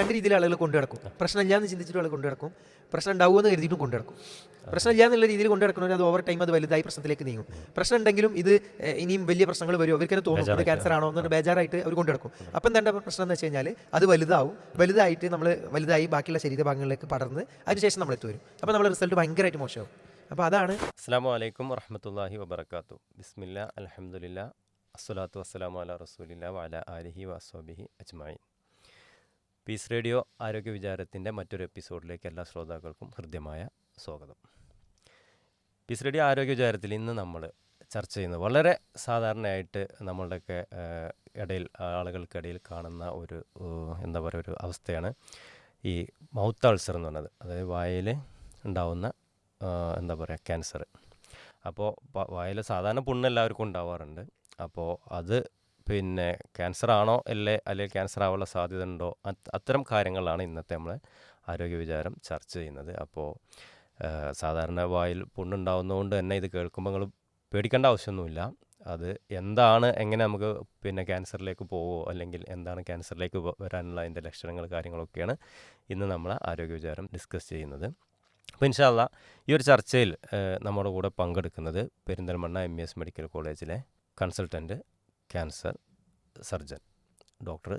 രണ്ട് രീതിയിൽ ആളുകൾ കൊണ്ടു നടക്കും. പ്രശ്നമില്ലാന്ന് ചിന്തിച്ചിട്ട് ആൾ കൊണ്ടു നടക്കും. പ്രശ്നം ഉണ്ടാവുമെന്ന് കരുതിയിട്ടും കൊണ്ടു നടക്കും. പ്രശ്നമില്ല എന്നുള്ള രീതിയിൽ കൊണ്ടു അത് ഓവർ ടൈം അത് വലുതായി പ്രശ്നത്തിലേക്ക് നീങ്ങും. പ്രശ്നം ഉണ്ടെങ്കിലും ഇത് ഇനിയും വലിയ പ്രശ്നങ്ങൾ വരും. അവർക്ക് തന്നെ തോന്നും ക്യാൻസർ ആണോ എന്ന് ബേജാറായിട്ട് അവർ കൊണ്ടു നടക്കും. അപ്പം എന്താ പ്രശ്നം എന്ന് വെച്ച് കഴിഞ്ഞാൽ അത് വലുതാവും. വലുതായിട്ട് നമ്മൾ വലുതായി ബാക്കിയുള്ള ശരീരഭാഗങ്ങളിലേക്ക് പടർന്ന് അതിനുശേഷം നമ്മൾ എത്തുവരും അപ്പോൾ നമ്മൾ റിസൾട്ട് ഭയങ്കരമായിട്ട് മോശമാവും. അപ്പോൾ അതാണ്. അസ്സാം വലൈക്കും വറഹമത്തല്ലാഹി വബർക്കാത്തു ബിസ്മില്ല അലഹമുല്ല അസ്സലാത്തു വസ്സലാമു അല റസൂലില്ല വല അലഹി വസ്വബിഹി അജ്മായിൻ പീസ് റേഡിയോ ആരോഗ്യ വിചാരത്തിന്റെ മറ്റൊരു എപ്പിസോഡിലേക്ക് എല്ലാ ശ്രോതാക്കൾക്കും ഹൃദ്യമായ സ്വാഗതം. പീസ് റേഡിയോ ആരോഗ്യ വിചാരത്തിൽ ഇന്ന് നമ്മൾ ചർച്ച ചെയ്യുന്നത് വളരെ സാധാരണയായിട്ട് നമ്മളുടെയൊക്കെ ഇടയിൽ ആളുകൾക്കിടയിൽ കാണുന്ന ഒരു എന്താ പറയുക ഒരു അവസ്ഥയാണ് ഈ മൗത്ത് അൾസർ എന്ന് പറയുന്നത് അതായത് വായിൽ ഉണ്ടാവുന്ന എന്താ പറയുക ക്യാൻസർ. അപ്പോൾ വായിൽ സാധാരണ പുണ്ണ് എല്ലാവർക്കും ഉണ്ടാവാറുണ്ട്. അപ്പോൾ അത് പിന്നെ ക്യാൻസർ ആണോ അല്ലേ അല്ലെങ്കിൽ ക്യാൻസർ ആവാനുള്ള സാധ്യത ഉണ്ടോ അത്തരം കാര്യങ്ങളാണ് ഇന്നത്തെ നമ്മൾ ആരോഗ്യ വിചാരം ചർച്ച ചെയ്യുന്നത്. അപ്പോൾ സാധാരണ വായിൽ പുണ്ണുണ്ടാവുന്നതുകൊണ്ട് തന്നെ ഇത് കേൾക്കുമ്പോൾ നിങ്ങൾ പേടിക്കേണ്ട ആവശ്യമൊന്നുമില്ല. അത് എന്താണ് എങ്ങനെ നമുക്ക് പിന്നെ ക്യാൻസറിലേക്ക് പോവോ അല്ലെങ്കിൽ എന്താണ് ക്യാൻസറിലേക്ക് വരാനുള്ള അതിന്റെ ലക്ഷണങ്ങൾ കാര്യങ്ങളൊക്കെയാണ് ഇന്ന് നമ്മൾ ആരോഗ്യ വിചാരം ഡിസ്കസ് ചെയ്യുന്നത്. അപ്പോൾ ഇൻഷാല്ല ഈ ഒരു ചർച്ചയിൽ നമ്മുടെ കൂടെ പങ്കെടുക്കുന്നത് പെരിന്തൽമണ്ണ എം എസ് മെഡിക്കൽ കോളേജിലെ consultant cancer surgeon doctor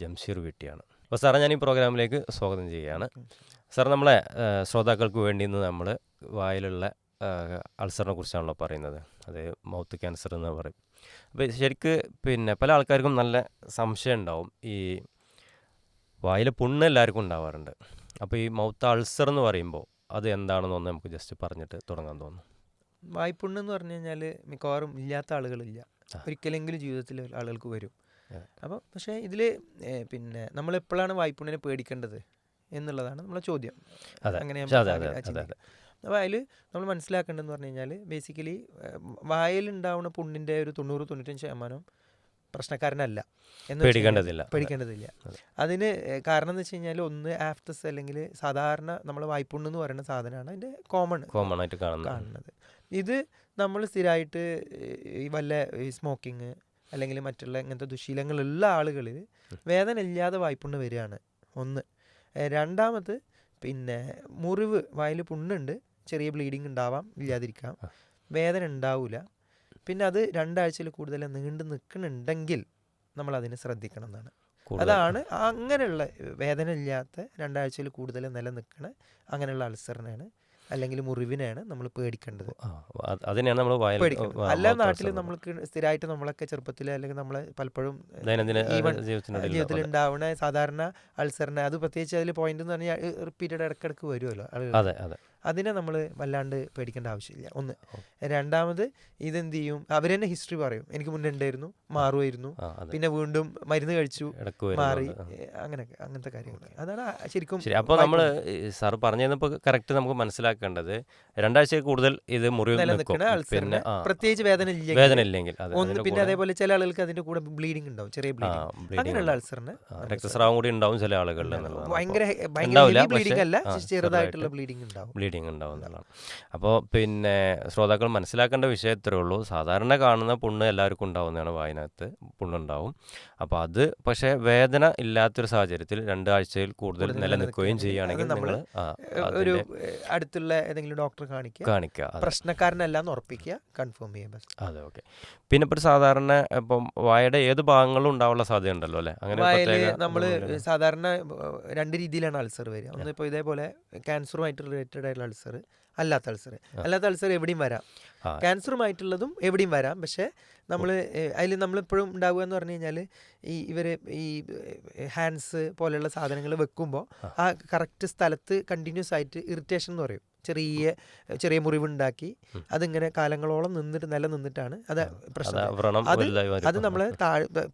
Jamsheer വീട്ടിയാണ്. അപ്പോൾ സാറേ ഞാൻ ഈ പ്രോഗ്രാമിലേക്ക് സ്വാഗതം ചെയ്യുകയാണ്. സാർ നമ്മളെ ശ്രോതാക്കൾക്ക് വേണ്ടി ഇന്ന് നമ്മൾ വായിലുള്ള അൾസറിനെ കുറിച്ചാണല്ലോ പറയുന്നത്. അത് മൗത്ത് ക്യാൻസർ എന്ന് പറയും. അപ്പോൾ ശരിക്ക് പിന്നെ പല ആൾക്കാർക്കും നല്ല സംശയം ഉണ്ടാവും. ഈ വായിലെ പുണ്ണ് എല്ലാവർക്കും ഉണ്ടാവാറുണ്ട്. അപ്പോൾ ഈ മൗത്ത് അൾസർ എന്ന് പറയുമ്പോൾ അത് എന്താണെന്നൊന്ന് നമുക്ക് ജസ്റ്റ് പറഞ്ഞിട്ട് തുടങ്ങാൻ തോന്നുന്നു. വായ്പുണ്ണ് എന്ന് പറഞ്ഞു കഴിഞ്ഞാൽ മിക്കവാറും ഇല്ലാത്ത ആളുകളില്ല. ഒരിക്കലെങ്കിലും ജീവിതത്തിൽ ആളുകൾക്ക് വരും. അപ്പോൾ പക്ഷേ ഇതിൽ പിന്നെ നമ്മൾ എപ്പോഴാണ് വായ്പുണ്ണിനെ പേടിക്കേണ്ടത് എന്നുള്ളതാണ് നമ്മളെ ചോദ്യം. അങ്ങനെ അപ്പോൾ അതിൽ നമ്മൾ മനസ്സിലാക്കേണ്ടതെന്ന് പറഞ്ഞു കഴിഞ്ഞാൽ ബേസിക്കലി വായലുണ്ടാവുന്ന പുണ്ണിന്റെ ഒരു തൊണ്ണൂറ് തൊണ്ണൂറ്റഞ്ച് ശതമാനം പ്രശ്നക്കാരനല്ല. എന്ന് പേടിക്കേണ്ടതില്ല. പേടിക്കേണ്ടതില്ല. അതിന് കാരണം എന്ന് വെച്ച് കഴിഞ്ഞാൽ ഒന്ന് ആഫ്റ്റസ് അല്ലെങ്കിൽ സാധാരണ നമ്മൾ വായ്പുണ്ണ് എന്ന് പറയുന്ന സാധനമാണ് അതിന്റെ കോമൺ കോമൺ ആയിട്ട് കാണുന്നത്. ഇത് നമ്മൾ സ്ഥിരമായിട്ട് ഈ വല്ല സ്മോക്കിങ് അല്ലെങ്കിൽ മറ്റുള്ള ഇങ്ങനത്തെ ദുശീലങ്ങളുള്ള ആളുകളിൽ വേദന ഇല്ലാതെ വായ്പുണ്ണ് വരികയാണ്. ഒന്ന്. രണ്ടാമത് പിന്നെ മുറിവ് വായിൽ പുണ്ണുണ്ട് ചെറിയ ബ്ലീഡിങ് ഉണ്ടാവാം ഇല്ലാതിരിക്കാം. വേദന ഉണ്ടാവില്ല പിന്നെ അത് രണ്ടാഴ്ചയിൽ കൂടുതൽ നീണ്ടു നിൽക്കുന്നുണ്ടെങ്കിൽ നമ്മൾ അതിനെ ശ്രദ്ധിക്കണം എന്നാണ്. അതാണ് അങ്ങനെയുള്ള വേദന ഇല്ലാത്ത രണ്ടാഴ്ചയിൽ കൂടുതൽ നിലനിൽക്കണ അങ്ങനെയുള്ള അൾസറിനാണ് അല്ലെങ്കിൽ മുറിവിനെയാണ് നമ്മൾ പേടിക്കേണ്ടത്. അതിനെയാണ് നമ്മൾ അല്ല നാട്ടിൽ എല്ലാ നാട്ടിലും നമ്മൾക്ക് സ്ഥിരമായിട്ട് നമ്മളൊക്കെ ചെറുപ്പത്തിൽ അല്ലെങ്കിൽ നമ്മളെ പലപ്പോഴും ജീവിതത്തിൽ ഉണ്ടാവുന്ന സാധാരണ അൾസറിനെ അത് പ്രത്യേകിച്ച് അതിൽ പോയിന്റ് എന്ന് പറഞ്ഞാൽ റിപ്പീറ്റഡ് ഇടക്കിടക്ക് വരുമല്ലോ അതെ അതെ. അതിനെ നമ്മൾ വല്ലാണ്ട് പേടിക്കേണ്ട ആവശ്യമില്ല. ഒന്ന്. രണ്ടാമത് ഇതെന്ത് ചെയ്യും അവർ തന്നെ ഹിസ്റ്ററി പറയും. എനിക്ക് മുന്നേ ഉണ്ടായിരുന്നു മാറുമായിരുന്നു. പിന്നെ വീണ്ടും മരുന്ന് കഴിച്ചു മാറി. അങ്ങനെ അങ്ങനത്തെ കാര്യങ്ങൾ അതാണ് ശരിക്കും അപ്പൊ അപ്പോൾ നമ്മൾ സാർ പറഞ്ഞു തന്നപ്പോൾ കറക്റ്റ് നമുക്ക് മനസ്സിലാക്കേണ്ടത് രണ്ടാഴ്ച കൂടുതൽ ഇത് മുറിവ് പിന്നെ പ്രത്യേകിച്ച് വേദന ഇല്ലെങ്കിൽ വേദന ഇല്ലെങ്കിൽ ഒന്ന് പിന്നെ അതേപോലെ ചില ആളുകൾക്ക് അതിന്റെ കൂടെ ബ്ലീഡിംഗ് ഉണ്ടാവും ചെറിയ ബ്ലീഡിംഗ് അങ്ങനെയുള്ള. അൾസറിന് രക്തസ്രാവം കൂടി ഉണ്ടാവും ചില ആളുകളിൽ ഭയങ്കര ബ്ലീഡിംഗ് അല്ല ചെറുതായിട്ടുള്ള ചെറുതായിട്ട് ബ്ലീഡിംഗ് ഉണ്ടാവും. ബ്ലീഡിങ് ഉണ്ടാവും എന്നുള്ളതാണ്. അപ്പോൾ പിന്നെ ശ്രോതാക്കൾ മനസ്സിലാക്കേണ്ട വിഷയം ഉള്ളൂ. സാധാരണ കാണുന്ന പുണ്ണ് എല്ലാവർക്കും ഉണ്ടാവുന്നതാണ് വായനകത്ത് പുണ്ണുണ്ടാവും. അപ്പോൾ അത് പക്ഷേ വേദന ഇല്ലാത്തൊരു സാഹചര്യത്തിൽ രണ്ടാഴ്ചയിൽ കൂടുതൽ നിലനിൽക്കുകയും ചെയ്യുകയാണെങ്കിൽ നമ്മൾ ഒരു അടുത്തുള്ള ഏതെങ്കിലും ഡോക്ടർ കാണിക്കുക. കാണിക്കുക. പ്രശ്നക്കാരനല്ല എന്ന് ഉറപ്പിക്കുക. കൺഫേം ചെയ്യാൻ അതെ ഓക്കെ. പിന്നെ ഇപ്പോൾ സാധാരണ ഇപ്പം വായയുടെ ഏത് ഭാഗങ്ങളും ഉണ്ടാവാനുള്ള സാധ്യത ഉണ്ടല്ലോ അല്ലേ? അങ്ങനെ നമ്മൾ സാധാരണ രണ്ട് രീതിയിലാണ് അൾസർ വരിക. ഒന്ന് ഇപ്പോൾ ഇതേപോലെ ക്യാൻസറുമായിട്ട് റിലേറ്റഡ് ആയിട്ടുള്ള അൾസർ അല്ലാത്ത അൾസർ. അല്ലാത്ത അൾസർ എവിടെയും വരാം. ക്യാൻസറുമായിട്ടുള്ളതും എവിടെയും വരാം. പക്ഷേ നമ്മൾ അതിൽ നമ്മളിപ്പോഴും ഉണ്ടാവുക എന്ന് പറഞ്ഞു കഴിഞ്ഞാൽ ഈ ഇവർ ഈ ഹാൻഡ്സ് പോലെയുള്ള സാധനങ്ങൾ വെക്കുമ്പോൾ ആ കറക്റ്റ് സ്ഥലത്ത് കണ്ടിന്യൂസ് ആയിട്ട് ഇറിറ്റേഷൻ എന്ന് പറയും. ചെറിയ ചെറിയ മുറിവുണ്ടാക്കി അതിങ്ങനെ കാലങ്ങളോളം നിന്നിട്ട് നില നിന്നിട്ടാണ് അത് പ്രശ്നം. അത്. അത് നമ്മൾ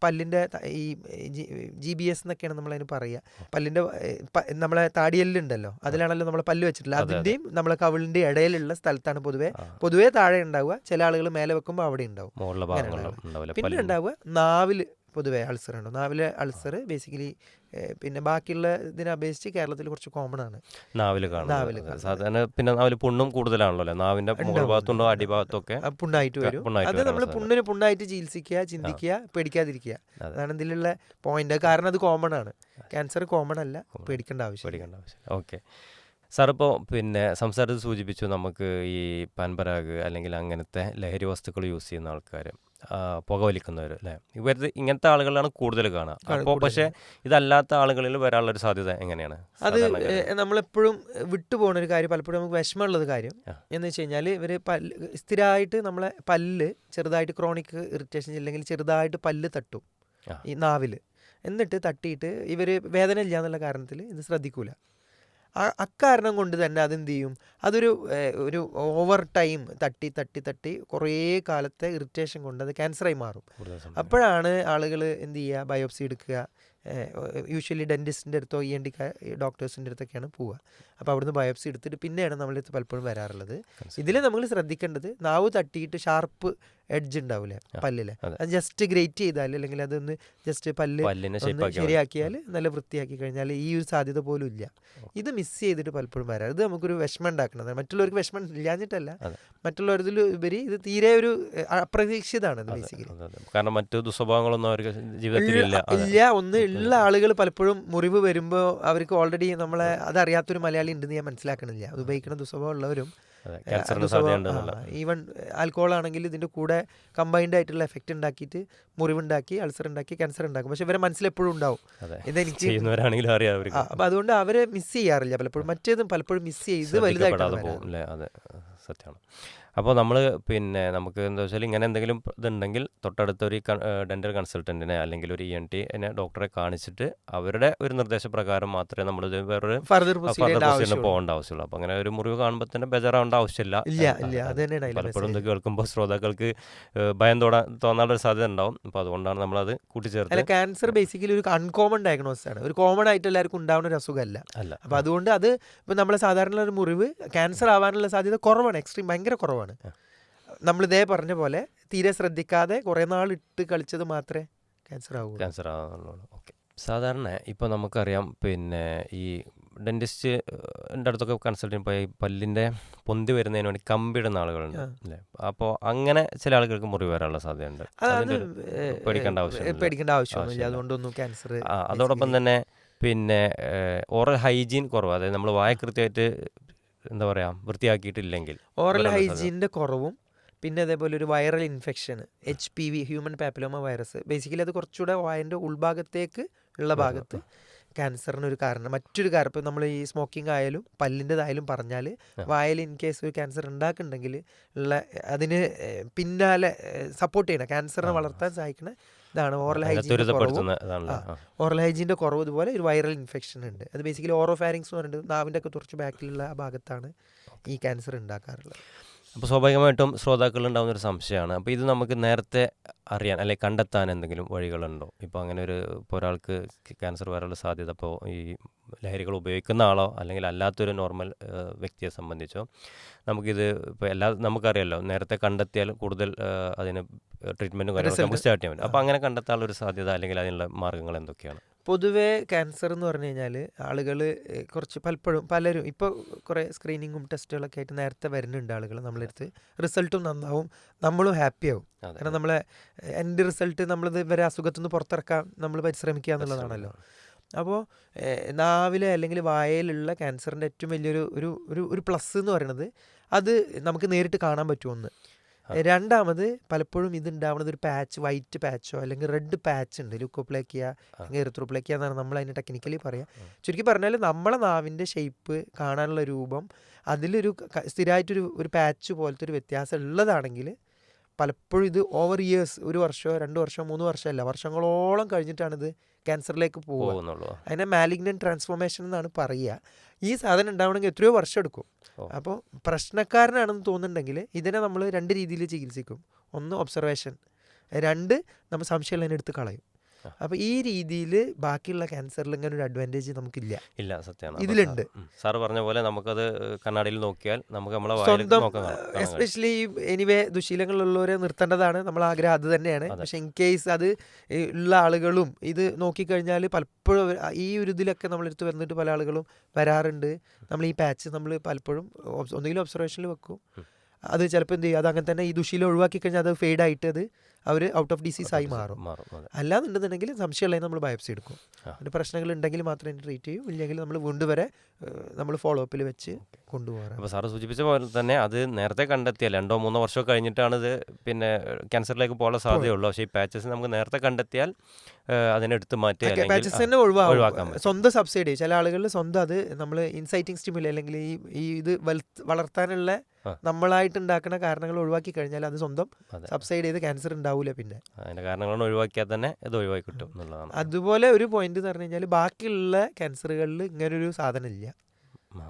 പല്ലിന്റെ ഈ ജി ബി എസ് എന്നൊക്കെയാണ് നമ്മളതിന് പറയുക പല്ലിന്റെ നമ്മളെ താടിയല്ലുണ്ടല്ലോ അതിലാണല്ലോ നമ്മൾ പല്ല് വെച്ചിട്ടില്ല അതെ, അതെ. അതിന്റെയും നമ്മളെ കവിളിന്റെ ഇടയിലുള്ള സ്ഥലത്താണ് പൊതുവെ. പൊതുവേ താഴെ ഉണ്ടാവുക ചില ആളുകൾ മേലെ വെക്കുമ്പോൾ അവിടെ ഉണ്ടാവും. പിന്നെ. ഉണ്ടാവുക നാവിൽ പൊതുവേ അൾസർ ഉണ്ടോ നാവിലെ അൾസർ ബേസിക്കലി പിന്നെ ബാക്കിയുള്ള ഇതിനെ അപേക്ഷിച്ച് കേരളത്തിൽ കുറച്ച് കോമൺ ആണ്. നാവിൽ. സാധാരണ പിന്നെ നാവിൽ പുണ്ണും കൂടുതലാണല്ലോ. അല്ലേ നാവിന്റെ മുകൾ ഭാഗത്തുണ്ടോ അടിഭാഗത്തൊക്കെ? പുണ്ണായിട്ട് വരും. അത് നമ്മൾ. പുണ്ണിന് പുണ്ണായിട്ട് ചികിത്സിക്കുക ചിന്തിക്കുക പേടിക്കാതിരിക്കുക. അതാണ് ഇതിലുള്ള പോയിന്റ് കാരണം അത് കോമൺ ആണ്. ക്യാൻസർ കോമൺ അല്ല പേടിക്കേണ്ട ആവശ്യം പേടിക്കേണ്ട ആവശ്യം ഓക്കെ സാർ ഇപ്പോൾ പിന്നെ സംസാരത്തിൽ സൂചിപ്പിച്ചു നമുക്ക് ഈ പൻപരാഗ് അല്ലെങ്കിൽ അങ്ങനത്തെ ലഹരി വസ്തുക്കൾ യൂസ് ചെയ്യുന്ന ആൾക്കാർ പുകവലിക്കുന്നവർ അല്ലേ? ഇവർ ഇങ്ങനത്തെ ആളുകളാണ് കൂടുതൽ കാണുക അപ്പോൾ പക്ഷേ ഇതല്ലാത്ത ആളുകളിൽ വരാനുള്ള ഒരു സാധ്യത എങ്ങനെയാണ്? അത് നമ്മളെപ്പോഴും വിട്ടുപോകുന്ന ഒരു കാര്യം പലപ്പോഴും നമുക്ക് വിഷമമുള്ളത് കാര്യം. എന്ന് വെച്ച് കഴിഞ്ഞാൽ ഇവർ പല്ല് സ്ഥിരമായിട്ട് നമ്മളെ പല്ല് ചെറുതായിട്ട് ക്രോണിക് ഇറിറ്റേഷൻ ഇല്ലെങ്കിൽ ചെറുതായിട്ട് പല്ല് തട്ടും ഈ നാവിൽ എന്നിട്ട് തട്ടിയിട്ട് ഇവർ വേദന ഇല്ല എന്നുള്ള കാരണത്തിൽ ഇത് ശ്രദ്ധിക്കൂല. അക്കാരണം കൊണ്ട് തന്നെ അതെന്ത് ചെയ്യും അതൊരു ഒരു ഓവർ ടൈം തട്ടി തട്ടി തട്ടി കുറേ കാലത്തെ ഇറിറ്റേഷൻ കൊണ്ട് അത് ക്യാൻസറായി മാറും. അപ്പോഴാണ് ആളുകൾ എന്ത് ചെയ്യുക ബയോപ്സി എടുക്കുക. യൂഷ്വലി ഡെന്റിസ്റ്റിന്റെ അടുത്തോ ഇ എൻ ഡി ഡോക്ടേഴ്സിന്റെ അടുത്തൊക്കെയാണ് പോവുക. അപ്പോൾ അവിടുന്ന് ബയോപ്സി എടുത്തിട്ട് പിന്നെയാണ് നമ്മളടുത്ത് പലപ്പോഴും വരാറുള്ളത്. ഇതിൽ നമ്മൾ ശ്രദ്ധിക്കേണ്ടത് നാവ് തട്ടിയിട്ട് ഷാർപ്പ് എഡ്ജ് ഉണ്ടാവില്ലേ പല്ലിൽ. അത്. ജസ്റ്റ് ഗ്രേറ്റ് ചെയ്താൽ അല്ലെങ്കിൽ അതൊന്ന് ജസ്റ്റ് പല്ല് ഒന്ന് ശരിയാക്കിയാൽ നല്ല വൃത്തിയാക്കി കഴിഞ്ഞാൽ ഈ ഒരു സാധ്യത പോലും ഇല്ല. ഇത് മിസ് ചെയ്തിട്ട് പലപ്പോഴും വരാം ഇത് നമുക്കൊരു വിഷമം ഉണ്ടാക്കുന്നത് മറ്റുള്ളവർക്ക് വിഷമം ഇല്ലാഞ്ഞിട്ടല്ല. മറ്റുള്ളവരിൽ ഉപരി ഇത് തീരെ ഒരു അപ്രതീക്ഷിതാണ് ഇത് ബേസിക്കലി. കാരണം മറ്റു ദുസ്വഭാവങ്ങളൊന്നും അവർക്ക് ജീവിതത്തിൽ ഇല്ല ഇല്ല. ഒന്ന് ഉള്ള ആളുകൾ പലപ്പോഴും മുറിവ് വരുമ്പോൾ അവർക്ക് ഓൾറെഡി നമ്മളെ അതറിയാത്തൊരു മലയാളി ഉണ്ടെന്ന് ഞാൻ മനസ്സിലാക്കണില്ല. അത്. ഉപയോഗിക്കുന്ന ദുസ്വഭാവം ഉള്ളവരും ഈവൻ ആൽക്കോഹോൾ ആണെങ്കിൽ ഇതിന്റെ കൂടെ കമ്പൈൻഡ് ആയിട്ടുള്ള എഫക്റ്റ് ഉണ്ടാക്കിയിട്ട് മുറിവുണ്ടാക്കി അൾസർ ഉണ്ടാക്കി ക്യാൻസർ ഉണ്ടാക്കും. പക്ഷെ ഇവരെ മനസ്സിൽ എപ്പോഴും ഉണ്ടാവും. ഇതെനിക്ക് അപ്പൊ അതുകൊണ്ട് അവരെ മിസ് ചെയ്യാറില്ല. പലപ്പോഴും മറ്റേതും പലപ്പോഴും മിസ് ചെയ്ത് വലുതായിട്ട് സത്യമാണ് അപ്പോൾ നമ്മൾ പിന്നെ നമുക്ക് എന്താ വെച്ചാൽ ഇങ്ങനെ എന്തെങ്കിലും ഇതുണ്ടെങ്കിൽ തൊട്ടടുത്ത ഒരു ഡെന്റൽ കൺസൾട്ടന്റിനെ അല്ലെങ്കിൽ ഒരു ഇ എൻ ടി എന്നെ ഡോക്ടറെ കാണിച്ചിട്ട് അവരുടെ ഒരു നിർദ്ദേശപ്രകാരം മാത്രമേ നമ്മൾ വേറൊരു ഫർദർ പ്രൊസീജിയറിന് പോകേണ്ട ആവശ്യമുള്ളൂ. അപ്പോൾ അങ്ങനെ ഒരു മുറിവ് കാണുമ്പോൾ തന്നെ ബേജാറാവേണ്ട ആവശ്യമില്ല. പലപ്പോഴും ഇത് കേൾക്കുമ്പോൾ ശ്രോതാക്കൾക്ക് ഭയം തോടാൻ തോന്നാനുള്ള ഒരു സാധ്യത ഉണ്ടാവും. അപ്പോൾ അതുകൊണ്ടാണ് നമ്മളത് കൂട്ടിച്ചേർത്തത് കൂട്ടിച്ചേർത്ത് ക്യാൻസർ ബേസിക്കലി ഒരു അൺകോമൺ ഡയഗ്നോസിസ് ആണ്. ഒരു കോമൺ ആയിട്ട് എല്ലാവർക്കും ഉണ്ടാവുന്ന ഒരു അസുഖമല്ല. അല്ല. അപ്പോൾ അതുകൊണ്ട് അത് ഇപ്പം നമ്മളെ സാധാരണ ഒരു മുറിവ് ക്യാൻസർ ആവാനുള്ള സാധ്യത കുറവാണ്. എക്സ്ട്രീം ഭയങ്കര കുറവാണ്. നമ്മൾ ഇതേ പറഞ്ഞ പോലെ തീരെ ശ്രദ്ധിക്കാതെ കുറേ നാൾ ഇട്ട് കളിച്ചത് മാത്രമേ ക്യാൻസർ ആവൂ ക്യാൻസർ ആവുന്നുള്ളൂ. ഓക്കെ സാധാരണ ഇപ്പോൾ നമുക്കറിയാം പിന്നെ ഈ ഡെന്റിസ്റ്റ് എന്റെ അടുത്തൊക്കെ കൺസൾട്ടിങ് പോയി പല്ലിന്റെ പൊന്തി വരുന്നതിന് വേണ്ടി കമ്പിടുന്ന ആളുകളുണ്ട്. അല്ലേ? അപ്പോൾ അങ്ങനെ ചില ആളുകൾക്ക് മുറിവ് വരാനുള്ള സാധ്യതയുണ്ട്. പേടിക്കേണ്ട ആവശ്യമില്ല പേടിക്കേണ്ട ആവശ്യമില്ല. അതുകൊണ്ടൊന്നും ക്യാൻസർ അതോടൊപ്പം തന്നെ പിന്നെ ഓറൽ ഹൈജീൻ കുറവ്. അതായത് നമ്മൾ വായ കൃത്യമായിട്ട് എന്താ പറയുക വൃത്തിയാക്കിയിട്ടില്ലെങ്കിൽ ഓറൽ ഹൈജീനിന്റെ ഹൈജീനിന്റെ കുറവും പിന്നെ അതേപോലെ ഒരു viral infection H P V human papilloma virus basically അത് കുറച്ചുകൂടെ വായന്റെ ഉൾഭാഗത്തേക്ക് ഉള്ള ഭാഗത്ത് ക്യാൻസറിന് ഒരു കാരണം. മറ്റൊരു കാരണം ഇപ്പം നമ്മൾ ഈ സ്മോക്കിംഗ് ആയാലും പല്ലിന്റെതായാലും പറഞ്ഞാൽ വായൽ ഇൻ കേസ് ഒരു ക്യാൻസർ ഉണ്ടാക്കുന്നുണ്ടെങ്കിൽ ഉള്ള അതിന് പിന്നാലെ സപ്പോർട്ട് ചെയ്യണം. ക്യാൻസറിനെ വളർത്താൻ സഹായിക്കണ ഇതാണ് ഓറൽ അതിനെ ഹൈജീൻ കുറവും. ത്വരിതപ്പെടുത്തുന്ന ഇതാണല്ലോ. ആ. ഓറൽ ഹൈജീന്റെ കുറവ് ഇതുപോലെ ഒരു വൈറൽ ഇൻഫെക്ഷൻ ഉണ്ട്. അത് ബേസിക്കലി ഓറോ ഫാരിങ്സ് എന്ന് പറയുന്നത് നാവിന്റെ ഒക്കെ കുറച്ച് ബാക്കിലുള്ള ആ ഭാഗത്താണ് ഈ ക്യാൻസർ ഉണ്ടാക്കാറുള്ളത് അപ്പോൾ സ്വാഭാവികമായിട്ടും ശ്രോതാക്കളുണ്ടാകുന്ന ഒരു സംശയമാണ്. അപ്പോൾ ഇത് നമുക്ക് നേരത്തെ അറിയാൻ അല്ലെ കണ്ടെത്താൻ എന്തെങ്കിലും വഴികളുണ്ടോ? ഇപ്പോൾ അങ്ങനെ ഒരു ഇപ്പോൾ ഒരാൾക്ക് ക്യാൻസർ വരാനുള്ള സാധ്യത ഇപ്പോൾ ഈ ലഹരികൾ ഉപയോഗിക്കുന്ന ആളോ അല്ലെങ്കിൽ അല്ലാത്തൊരു നോർമൽ വ്യക്തിയെ സംബന്ധിച്ചോ നമുക്കിത് ഇപ്പോൾ എല്ലാ നമുക്കറിയാലോ നേരത്തെ കണ്ടെത്തിയാൽ കൂടുതൽ അതിന് ട്രീറ്റ്മെന്റും കാര്യങ്ങളൊക്കെ നമുക്ക് സ്റ്റാർട്ട് ചെയ്യാൻ പറ്റും. അപ്പോൾ അങ്ങനെ കണ്ടെത്താനുള്ള ഒരു സാധ്യത അല്ലെങ്കിൽ അതിനുള്ള മാർഗങ്ങൾ എന്തൊക്കെയാണ്? പൊതുവേ ക്യാൻസർ എന്ന് പറഞ്ഞു കഴിഞ്ഞാൽ ആളുകൾ കുറച്ച് പലപ്പോഴും പലരും ഇപ്പോൾ കുറേ സ്ക്രീനിങ്ങും ടെസ്റ്റുകളൊക്കെ ആയിട്ട് നേരത്തെ വരുന്നുണ്ട് ആളുകൾ നമ്മളെടുത്ത് റിസൾട്ടും നന്നാവും നമ്മളും ഹാപ്പി ആവും. അതെ. കാരണം നമ്മളെ എന്റെ റിസൾട്ട് നമ്മളിത് ഇവരെ അസുഖത്തു നിന്ന് പുറത്തിറക്കാൻ നമ്മൾ പരിശ്രമിക്കുക എന്നുള്ളതാണല്ലോ. അപ്പോൾ നാവിലെ അല്ലെങ്കിൽ വായയിലുള്ള ക്യാൻസറിന്റെ ഏറ്റവും വലിയൊരു ഒരു ഒരു ഒരു പ്ലസ് എന്ന് പറയുന്നത് അത് നമുക്ക് നേരിട്ട് കാണാൻ പറ്റുമെന്ന് രണ്ടാമത് പലപ്പോഴും ഇത് ഉണ്ടാവുന്നത് ഒരു പാച്ച് വൈറ്റ് പാച്ചോ അല്ലെങ്കിൽ റെഡ് പാച്ച് ഉണ്ട്. ലുക്കോപ്ലേക്കിയ അല്ലെങ്കിൽ എറിത്രോപ്ലേക്കിയ എന്നാണ് നമ്മൾ അതിന് ടെക്നിക്കലി പറയുക ചുരുക്കി പറഞ്ഞാൽ നമ്മളെ നാവിന്റെ ഷേപ്പ് കാണാനുള്ള രൂപം അതിലൊരു സ്ഥിരമായിട്ടൊരു ഒരു പാച്ച് പോലത്തെ ഒരു വ്യത്യാസം ഉള്ളതാണെങ്കിൽ പലപ്പോഴും ഇത് ഓവർ ഇയേഴ്സ് ഒരു വർഷമോ രണ്ട് വർഷമോ മൂന്ന് വർഷമല്ല വർഷങ്ങളോളം കഴിഞ്ഞിട്ടാണ് ഇത് ക്യാൻസറിലേക്ക് പോകുന്നുള്ളൂ. അതിനെ മാലിഗ്നൻ ട്രാൻസ്ഫോർമേഷൻ എന്നാണ് പറയുക. ഈ സാധനം ഉണ്ടാവണമെങ്കിൽ എത്രയോ വർഷം എടുക്കും. അപ്പോൾ പ്രശ്നക്കാരനാണെന്ന് തോന്നുന്നുണ്ടെങ്കിൽ ഇതിനെ നമ്മൾ രണ്ട് രീതിയിൽ ചികിത്സിക്കും. ഒന്ന് ഒബ്സർവേഷൻ രണ്ട് നമ്മൾ സംശയമുള്ളതിനെടുത്ത് കളയും. അപ്പോൾ ഈ രീതിയിൽ ബാക്കിയുള്ള ക്യാൻസറിൽ ഇങ്ങനെ ഒരു അഡ്വാന്റേജ് നമുക്കില്ല. ഇല്ല സത്യമാണ് ഇതിലുണ്ട്. സാർ പറഞ്ഞ പോലെ നമുക്കത് കണ്ണാടിയിൽ നോക്കിയാൽ നമുക്ക് നമ്മളെ സ്വന്തം. എസ്പെഷ്യലി എനിവേ ദുശീലങ്ങളുള്ളവരെ നിർത്തേണ്ടതാണ്. നമ്മൾ ആഗ്രഹം അത് തന്നെയാണ്. പക്ഷെ ഇൻ കേസ് അത് ഉള്ള ആളുകളും ഇത് നോക്കിക്കഴിഞ്ഞാൽ പലപ്പോഴും ഈ ഒരു ഇതിലൊക്കെ നമ്മളെടുത്ത് വന്നിട്ട് പല ആളുകളും വരാറുണ്ട്. നമ്മൾ ഈ പാച്ച് നമ്മൾ പലപ്പോഴും ഒന്നുകിലും ഒബ്സർവേഷനിൽ വെക്കും. അത് ചിലപ്പോൾ എന്ത് ചെയ്യും? അത് അങ്ങനെ തന്നെ ഈ ദുശീലം ഒഴിവാക്കി കഴിഞ്ഞാൽ അത് ഫെയ്ഡായിട്ട് അത് അവർ ഔട്ട് ഓഫ് ഡിസീസ് ആയി മാറും അല്ലാന്നുണ്ടെന്നുണ്ടെങ്കിൽ സംശയമുള്ളതിന് നമ്മൾ ബയോപ്സി എടുക്കും. അതിന് പ്രശ്നങ്ങൾ ഉണ്ടെങ്കിൽ മാത്രമേ ട്രീറ്റ് ചെയ്യും. ഇല്ലെങ്കിൽ നമ്മൾ വീണ്ടും വരെ നമ്മൾ ഫോളോ അപ്പിൽ വെച്ച് കൊണ്ടുപോകാറ്. അപ്പോൾ സാറ് സൂചിപ്പിച്ച പോലെ തന്നെ അത് നേരത്തെ കണ്ടെത്തിയ രണ്ടോ മൂന്നോ വർഷം കഴിഞ്ഞിട്ടാണ് ഇത് പിന്നെ ക്യാൻസറിലേക്ക് പോകാൻ സാധ്യതയുള്ളൂ പക്ഷേ ഈ പാച്ചസ് നമുക്ക് നേരത്തെ കണ്ടെത്തിയാൽ ഏഹ്, അതിനെ എടുത്ത് മാറ്റി അല്ലെങ്കിൽ പാച്ചസ് തന്നെ ഒഴിവാക്കും സ്വന്തം സബ്സിഡി ചില ആളുകളിൽ സ്വന്തം അത് നമ്മൾ ഇൻസൈറ്റിംഗ് സ്റ്റിമുലി അല്ലെങ്കിൽ ഈ ഈ ഇത് വളർത്താനുള്ള. നമ്മളായിട്ട് ഉണ്ടാക്കുന്ന കാരണങ്ങൾ ഒഴിവാക്കി കഴിഞ്ഞാൽ അത് സ്വന്തം സബ്സൈഡ് ചെയ്ത് ക്യാൻസർ ഉണ്ടാവില്ല പിന്നെ. അതിന്റെ കാരണങ്ങളൊന്നും ഒഴിവാക്കിയാൽ തന്നെ ഇത് ഒഴിവാക്കി കിട്ടും എന്നുള്ളതാണ്. അതുപോലെ ഒരു പോയിന്റ് എന്ന് പറഞ്ഞു കഴിഞ്ഞാൽ ബാക്കിയുള്ള ക്യാൻസറുകളിൽ ഇങ്ങനൊരു സാധനം ഇല്ല.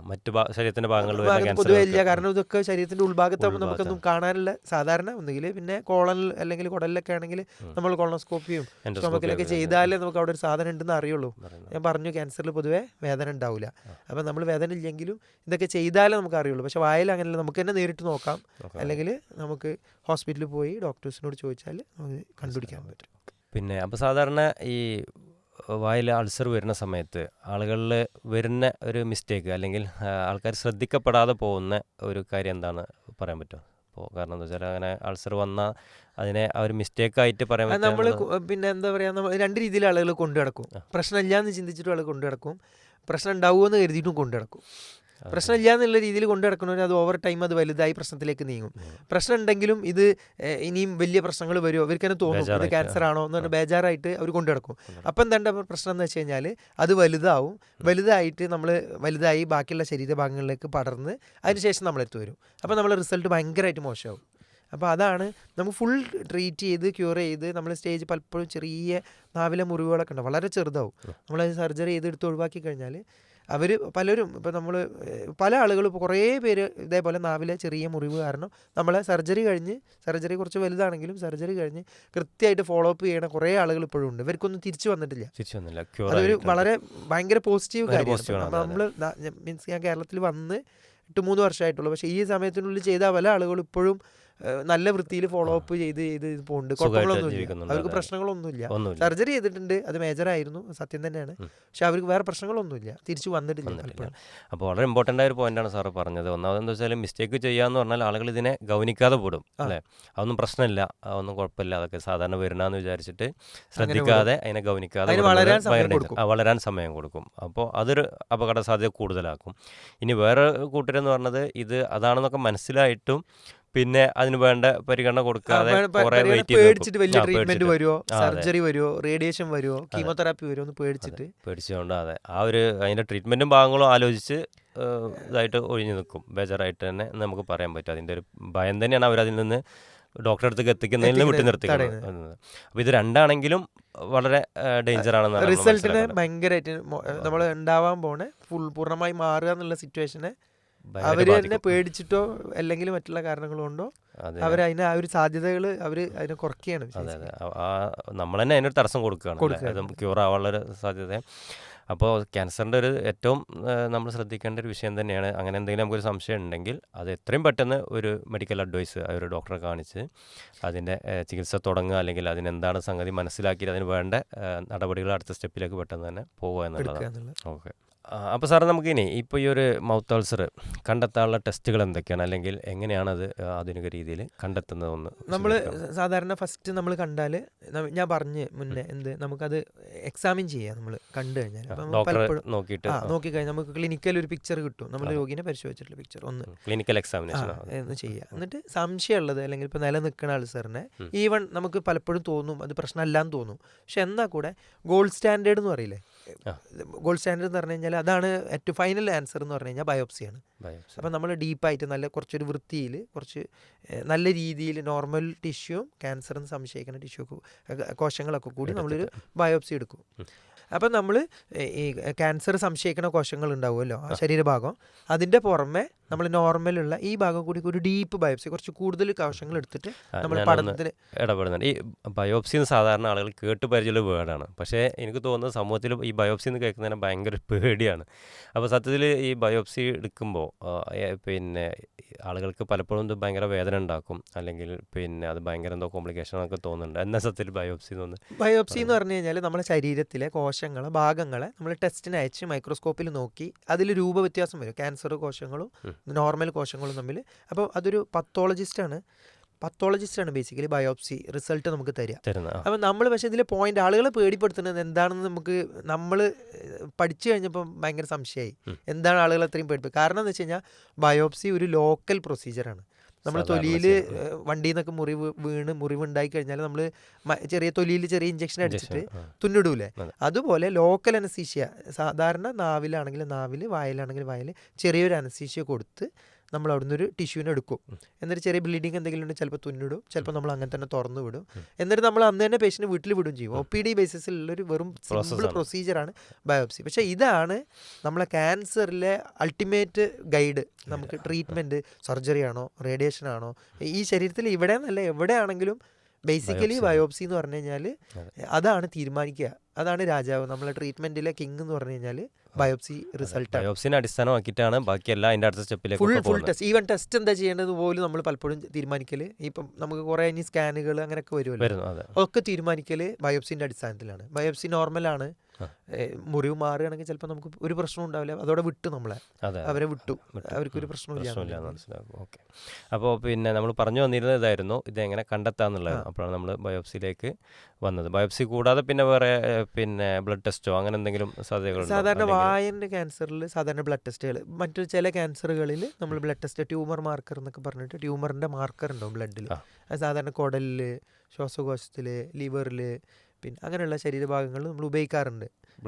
മറ്റു ശരീരത്തിന്റെ ഭാഗങ്ങളിൽ പൊതുവെ ഇല്ല. കാരണം ഇതൊക്കെ ശരീരത്തിന്റെ ഉൾഭാഗത്താകുമ്പോൾ ഉൾഭാഗത്താണ്. നമുക്കൊന്നും കാണാനില്ല സാധാരണ ഒന്നുകിൽ പിന്നെ കോളനിൽ അല്ലെങ്കിൽ കുടലിലൊക്കെ ആണെങ്കിൽ നമ്മൾ കോളനോസ്കോപ്പിയും Endoscopy സ്റ്റൊമക്കിലൊക്കെ ചെയ്താലേ നമുക്ക് അവിടെ ഒരു സാധനം ഉണ്ടെന്ന് അറിയുള്ളൂ. ഞാൻ പറഞ്ഞു ക്യാൻസറിൽ പൊതുവെ വേദന ഉണ്ടാവില്ല. അപ്പം നമ്മൾ വേദന ഇല്ലെങ്കിലും ഇതൊക്കെ ചെയ്താലേ നമുക്ക് അറിയുള്ളൂ. പക്ഷെ വായിൽ അങ്ങനെയല്ല. നമുക്ക് തന്നെ നേരിട്ട് നോക്കാം. നോക്കാം. അല്ലെങ്കിൽ നമുക്ക് ഹോസ്പിറ്റലിൽ പോയി ഡോക്ടേഴ്സിനോട് ചോദിച്ചാൽ നമുക്ക് കണ്ടുപിടിക്കാൻ പറ്റും. പിന്നെ അപ്പോൾ സാധാരണ ഈ വായിൽ അൾസർ വരുന്ന സമയത്ത് ആളുകളിൽ വരുന്ന ഒരു മിസ്റ്റേക്ക് അല്ലെങ്കിൽ ആൾക്കാർ ശ്രദ്ധിക്കപ്പെടാതെ പോകുന്ന ഒരു കാര്യം എന്താണ് പറയാൻ പറ്റുമോ അപ്പോൾ കാരണം എന്താ വെച്ചാൽ അങ്ങനെ അൾസർ വന്നാൽ അതിനെ ആ ഒരു മിസ്റ്റേക്ക് ആയിട്ട് പറയാൻ നമ്മൾ പിന്നെ എന്താ പറയുക നമ്മൾ രണ്ട് രീതിയിൽ ആളുകൾ കൊണ്ടു നടക്കും പ്രശ്നമില്ല എന്ന് ചിന്തിച്ചിട്ടും ആൾ കൊണ്ടു നടക്കും പ്രശ്നം ഉണ്ടാവുമെന്ന് കരുതിയിട്ടും കൊണ്ടു നടക്കും പ്രശ്നമില്ല എന്നുള്ള രീതിയിൽ കൊണ്ടു നടക്കുന്നവർ അത് ഓവർ ടൈം അത് വലുതായി പ്രശ്നത്തിലേക്ക് നീങ്ങും. പ്രശ്നം ഉണ്ടെങ്കിലും ഇത് ഇനിയും വലിയ പ്രശ്നങ്ങൾ വരുമോ അവർക്ക് തന്നെ തോന്നും. ഇത് ക്യാൻസർ ആണോ എന്ന് പറഞ്ഞാൽ ബേജാറായിട്ട് അവർ കൊണ്ടു നടക്കും. അപ്പം എന്താ പ്രശ്നം എന്ന് വെച്ച് കഴിഞ്ഞാൽ അത് വലുതാവും. വലുതായിട്ട് നമ്മൾ വലുതായി ബാക്കിയുള്ള ശരീരഭാഗങ്ങളിലേക്ക് പടർന്ന് അതിനുശേഷം നമ്മളെടുത്ത് വരും. അപ്പോൾ നമ്മളെ റിസൾട്ട് ഭയങ്കരമായിട്ട് മോശമാവും. അപ്പോൾ അതാണ് നമ്മൾ ഫുൾ ട്രീറ്റ് ചെയ്ത് ക്യൂർ ചെയ്ത് നമ്മൾ സ്റ്റേജ് പലപ്പോഴും ചെറിയ നാവിലെ മുറിവുകളൊക്കെ ഉണ്ട് വളരെ ചെറുതാവും. നമ്മളത് സർജറി ചെയ്ത് എടുത്ത് ഒഴിവാക്കി കഴിഞ്ഞാൽ അവർ പലരും ഇപ്പോൾ നമ്മൾ പല ആളുകളും ഇപ്പോൾ കുറേ പേര് ഇതേപോലെ നാവിലെ ചെറിയ മുറിവ് കാരണം നമ്മളെ സർജറി കഴിഞ്ഞ് സർജറി കുറച്ച് വലുതാണെങ്കിലും സർജറി കഴിഞ്ഞ് കൃത്യമായിട്ട് ഫോളോ അപ്പ് ചെയ്യണ കുറേ ആളുകൾ ഇപ്പോഴും ഉണ്ട്. ഇവർക്കൊന്നും തിരിച്ചു വന്നിട്ടില്ല. തിരിച്ചു വന്നില്ല. അതൊരു വളരെ ഭയങ്കര പോസിറ്റീവ് കാര്യമാണ്. നമ്മൾ മീൻസ് ഞാൻ കേരളത്തിൽ വന്ന് എട്ട് മൂന്ന് വർഷമായിട്ടുള്ളൂ. പക്ഷേ ഈ സമയത്തിനുള്ളിൽ ചെയ്ത പല ആളുകളും ഇപ്പോഴും നല്ല വൃത്തിയിൽ ഫോളോ അപ്പ് ചെയ്ത് ചെയ്ത് ഇത് പോകുന്നുണ്ട് കുഴപ്പങ്ങളൊന്നുമില്ല. അവർക്ക് പ്രശ്നങ്ങളൊന്നുമില്ല. സർജറി ചെയ്തിട്ടുണ്ട്. അത് മേജറായിരുന്നു സത്യം തന്നെയാണ്. പക്ഷെ അവർക്ക് വേറെ പ്രശ്നങ്ങളൊന്നുമില്ല. തിരിച്ചു വന്നിട്ടില്ല അപ്പോൾ വളരെ ഇമ്പോർട്ടന്റ് ആയ ഒരു പോയിന്റാണ് സാറ് പറഞ്ഞത്. ഒന്നാമത് എന്താ വെച്ചാൽ മിസ്റ്റേക്ക് ചെയ്യാന്ന് പറഞ്ഞാൽ ആളുകൾ ഇതിനെ ഗൗനിക്കാതെ പോടും അല്ലേ? അതൊന്നും പ്രശ്നമില്ല. അതൊന്നും കുഴപ്പമില്ല. അതൊക്കെ സാധാരണ വരുന്നാന്ന് വിചാരിച്ചിട്ട് ശ്രദ്ധിക്കാതെ അതിനെ ഗൗനിക്കാതെ. വളരാൻ സമയം കൊടുക്കും. അപ്പോൾ അതൊരു അപകട സാധ്യത കൂടുതലാക്കും. ഇനി വേറെ കൂട്ടരെന്ന് പറഞ്ഞത് ഇത് അതാണെന്നൊക്കെ മനസ്സിലായിട്ടും പിന്നെ അതിന് വേണ്ട പരിഗണന കൊടുക്കാതെ പേടിച്ചിട്ട് വലിയ ട്രീറ്റ്മെന്റ് വരുമോ സർജറി വരുമോ റേഡിയേഷൻ വരുമോ കീമോതെറാപ്പി വരുമോ എന്ന് പേടിച്ചിട്ട്? പേടിച്ചുകൊണ്ട് അതെ. ആ ഒരു അതിന്റെ ട്രീറ്റ്മെന്റും ഭാഗങ്ങളും ആലോചിച്ച് ഇതായിട്ട് ഒഴിഞ്ഞു നിൽക്കും. ബേജറായിട്ട് തന്നെ നമുക്ക് പറയാൻ പറ്റും. അതിന്റെ ഒരു ഭയം തന്നെയാണ് അവരതിൽ നിന്ന് ഡോക്ടറെ അടുത്തേക്ക് എത്തിക്കുന്നതിൽ നിന്ന് വിട്ടു നിർത്തി നിർത്തിക്കുന്നത്. അപ്പോൾ ഇത് രണ്ടാണെങ്കിലും വളരെ ഡേഞ്ചർ ആണെന്ന് റിസൾട്ടിന്. ഭയങ്കരമായിട്ട് നമ്മൾ ഉണ്ടാവാൻ പോണേ. ഫുൾ പൂർണമായി മാറുക എന്നുള്ള സിറ്റുവേഷനെ അവർ തന്നെ പേടിച്ചിട്ടോ അല്ലെങ്കിൽ മറ്റുള്ള കാരണങ്ങൾ കൊണ്ടോ അവർ അതിനെ ആ ഒരു സാധ്യതകൾ അവർ അതിനെ കുറയ്ക്കുകയാണ് നമ്മൾ തന്നെ അതിനൊരു തടസ്സം കൊടുക്കുകയാണ് ക്യൂർ ആവാനുള്ള സാധ്യത. അപ്പോൾ ക്യാൻസറിന്റെ ഒരു ഏറ്റവും നമ്മൾ ശ്രദ്ധിക്കേണ്ട ഒരു വിഷയം തന്നെയാണ്. അങ്ങനെ എന്തെങ്കിലും നമുക്കൊരു സംശയം ഉണ്ടെങ്കിൽ അത് എത്രയും പെട്ടെന്ന് ഒരു മെഡിക്കൽ അഡ്വൈസ് ഒരു ഡോക്ടറെ കാണിച്ച് അതിന്റെ ചികിത്സ തുടങ്ങുക അല്ലെങ്കിൽ അതിനെന്താണ് സംഗതി മനസ്സിലാക്കി അതിന് വേണ്ട നടപടികൾ അടുത്ത സ്റ്റെപ്പിലേക്ക് പെട്ടെന്ന് തന്നെ പോകുക എന്നുള്ളതാണ്. ഓക്കെ. അപ്പോൾ സാറേ നമുക്കിനി ഇപ്പോൾ ഈ ഒരു മൗത്ത് അൾസർ കണ്ടെത്താനുള്ള ടെസ്റ്റുകൾ എന്തൊക്കെയാണ്? അല്ലെങ്കിൽ എങ്ങനെയാണ് അത് ആധുനിക രീതിയിൽ കണ്ടെത്തുന്നതെന്ന് നമ്മൾ സാധാരണ ഫസ്റ്റ് നമ്മൾ കണ്ടാൽ ഞാൻ പറഞ്ഞ് മുന്നേ എന്ത് നമുക്കത് എക്സാമിൻ ചെയ്യാം നമ്മൾ കണ്ടു കഴിഞ്ഞാൽ നോക്കിയിട്ട് നോക്കിക്കഴിഞ്ഞാൽ നമുക്ക് ക്ലിനിക്കൽ ഒരു പിക്ചർ കിട്ടും. നമ്മൾ രോഗിനെ പരിശോധിച്ചിട്ടുള്ള പിക്ചർ ഒന്ന്. ക്ലിനിക്കൽ എക്സാമിനേഷൻ എന്ന് ചെയ്യുക എന്നിട്ട് സംശയമുള്ളത് അല്ലെങ്കിൽ ഇപ്പോൾ നിലനിൽക്കുന്ന അൾസറിനെ ഈവൺ നമുക്ക് പലപ്പോഴും തോന്നും അത് പ്രശ്നമല്ലാന്ന് തോന്നും. പക്ഷെ എന്നാൽ കൂടെ? ഗോൾഡ് സ്റ്റാൻഡേർഡ് എന്ന് പറയില്ലേ. ഗോൾഡ് സ്റ്റാൻഡേർഡ് എന്ന് പറഞ്ഞു കഴിഞ്ഞാൽ അതാണ് ഏറ്റവും ഫൈനൽ ആൻസർ എന്ന് പറഞ്ഞു കഴിഞ്ഞാൽ ബയോപ്സിയാണ് അപ്പം നമ്മൾ ഡീപ്പായിട്ട് നല്ല കുറച്ചൊരു വൃത്തിയിൽ കുറച്ച് നല്ല രീതിയിൽ നോർമൽ ടിഷ്യൂ ക്യാൻസർ എന്ന് സംശയിക്കുന്ന ടിഷ്യൂ കോശങ്ങളൊക്കെ കൂടി നമ്മളൊരു ബയോപ്സി എടുക്കും. അപ്പം നമ്മൾ ഈ ക്യാൻസർ സംശയിക്കുന്ന കോശങ്ങൾ ഉണ്ടാവുമല്ലോ ആ ശരീരഭാഗം. അതിന്റെ പുറമെ നമ്മൾ നോർമലുള്ള ഈ ഭാഗം കൂടി ഒരു ഡീപ്പ് ബയോപ്സി കുറച്ച് കൂടുതൽ കോശങ്ങൾ എടുത്തിട്ട് നമ്മൾ പഠനത്തിന് ഇടപെടുന്നുണ്ട്. ഈ ബയോപ്സി എന്ന് സാധാരണ ആളുകൾ കേട്ട് പരിചയമുള്ള വേർഡാണ്. പക്ഷേ എനിക്ക് തോന്നുന്നത് സമൂഹത്തിൽ ഈ ബയോപ്സി എന്ന് കേൾക്കുന്നതിന് ഭയങ്കര പേടിയാണ്. അപ്പോൾ സത്യത്തിൽ ഈ ബയോപ്സി എടുക്കുമ്പോൾ പിന്നെ ആളുകൾക്ക് പലപ്പോഴും ഇത് ഭയങ്കര വേദന ഉണ്ടാക്കും. അല്ലെങ്കിൽ പിന്നെ അത് ഭയങ്കര എന്തോ കോംപ്ലിക്കേഷൻ ഒക്കെ തോന്നുന്നുണ്ട്. എന്നാ സത്യത്തിൽ ബയോപ്സി എന്ന് ബയോപ്സി എന്ന് പറഞ്ഞു കഴിഞ്ഞാൽ നമ്മുടെ ശരീരത്തിലെ കോശങ്ങളെ ഭാഗങ്ങളെ നമ്മൾ ടെസ്റ്റിന് അയച്ച് മൈക്രോസ്കോപ്പിൽ നോക്കി അതിൽ രൂപവ്യത്യാസം വരും. ക്യാൻസർ കോശങ്ങളും നോർമൽ കോശങ്ങളും തമ്മിൽ അപ്പോൾ അതൊരു പത്തോളജിസ്റ്റാണ് പത്തോളജിസ്റ്റാണ് ബേസിക്കലി ബയോപ്സി റിസൾട്ട് നമുക്ക് തരിക. അപ്പം നമ്മൾ പക്ഷേ ഇതിലെ പോയിന്റ് ആളുകളെ പേടിപ്പെടുത്തുന്നത് എന്താണെന്ന് നമുക്ക് നമ്മൾ പഠിച്ചു കഴിഞ്ഞപ്പോൾ ഭയങ്കര സംശയമായി. എന്താണ് ആളുകൾ അത്രയും പേടിപ്പ്? കാരണം എന്ന് വെച്ച് കഴിഞ്ഞാൽ ബയോപ്സി ഒരു ലോക്കൽ പ്രൊസീജിയറാണ് നമ്മൾ തൊലിയിൽ. വണ്ടിയിൽ നിന്നൊക്കെ മുറിവ് വീണ് മുറിവ് ഉണ്ടായി കഴിഞ്ഞാൽ നമ്മൾ ചെറിയ തൊലിയിൽ ചെറിയ ഇഞ്ചക്ഷൻ അടിച്ചിട്ട് തുന്നിടൂലേ? അതുപോലെ ലോക്കൽ അനസീഷ്യ സാധാരണ നാവിലാണെങ്കിൽ നാവിൽ വായിലാണെങ്കിൽ വായിൽ ചെറിയൊരു അനസീഷ്യ കൊടുത്ത് നമ്മൾ അവിടുന്ന് ഒരു ടിഷ്യൂവിനെ എടുക്കും. എന്നിട്ട് ചെറിയ ബ്ലീഡിങ് എന്തെങ്കിലും ഉണ്ടെങ്കിൽ ചിലപ്പോൾ തുന്നിടും. ചിലപ്പോൾ നമ്മൾ അങ്ങനെ തന്നെ തുറന്നു വിടും. എന്നിട്ട് നമ്മൾ അന്ന് തന്നെ പേഷ്യന്റ് വീട്ടിൽ വിടും ചെയ്യും. ഒ പി ഡി ബേസിസിലുള്ളൊരു വെറും സിമ്പിൾ. പ്രൊസീജിയറാണ് ബയോപ്സി പക്ഷേ ഇതാണ് നമ്മളെ ക്യാൻസറിലെ അൾട്ടിമേറ്റ് ഗൈഡ് നമുക്ക് ട്രീറ്റ്മെന്റ് സർജറി ആണോ റേഡിയേഷൻ ആണോ ഈ ശരീരത്തിൽ ഇവിടെ എന്നല്ല എവിടെയാണെങ്കിലും ബേസിക്കലി ബയോപ്സി എന്ന് പറഞ്ഞു കഴിഞ്ഞാൽ അതാണ് തീരുമാനിക്കുക. അതാണ് രാജാവ്. നമ്മളെ ട്രീറ്റ്മെന്റിലെ കിങ് എന്ന് പറഞ്ഞു കഴിഞ്ഞാൽ ബയോപ്സി റിസൾട്ട് ബയോപ്സിനെ അടിസ്ഥാനമാക്കിയിട്ടാണ് ബാക്കി എല്ലാം അതിന്റെ അടുത്ത സ്റ്റെപ്പിലേക്ക് full full test even test എന്താ ചെയ്യേണ്ടത് പോലും നമ്മൾ പലപ്പോഴും തീരുമാനിക്കൽ ഇപ്പം നമുക്ക് കുറേ ഇനി സ്കാനുകൾ അങ്ങനെയൊക്കെ വരുമല്ലോ. ഒക്കെ തീരുമാനിക്കൽ ബയോപ്സിന്റെ അടിസ്ഥാനത്തിലാണ്. ബയോപ്സി നോർമലാണ്. മുറിവ് മാറുകയാണെങ്കിൽ ചിലപ്പോൾ നമുക്ക് ഒരു പ്രശ്നം ഉണ്ടാവില്ല. അതോടെ വിട്ടു നമ്മളെ. അവരെ വിട്ടു. അവർക്കൊരു പ്രശ്നം പ്രശ്നമില്ല മനസ്സിലാക്കും. ഓക്കെ. അപ്പോൾ പിന്നെ നമ്മൾ പറഞ്ഞു വന്നിരുന്നത് ഇതായിരുന്നു. ഇതെങ്ങനെ കണ്ടെത്താന്നുള്ളത്. അപ്പോഴാണ് നമ്മൾ ബയോപ്സിയിലേക്ക് വന്നത്. ബയോപ്സി കൂടാതെ പിന്നെ വേറെ പിന്നെ ബ്ലഡ് ടെസ്റ്റോ അങ്ങനെ എന്തെങ്കിലും സാധ്യതകൾ സാധാരണ വായന്റെ ക്യാൻസറിൽ സാധാരണ ബ്ലഡ് ടെസ്റ്റുകൾ മറ്റു ചില ക്യാൻസറുകളിൽ നമ്മൾ ബ്ലഡ് ടെസ്റ്റ് ട്യൂമർ മാർക്കർ എന്നൊക്കെ പറഞ്ഞിട്ട് ട്യൂമറിന്റെ മാർക്കർ ഉണ്ടാവും ബ്ലഡിൽ അത് സാധാരണ കുടലിൽ ശ്വാസകോശത്തിൽ ലിവറിൽ പിന്നെ അങ്ങനെയുള്ള ശരീരഭാഗങ്ങൾ നമ്മൾ ഉപയോഗിക്കാറുണ്ട്.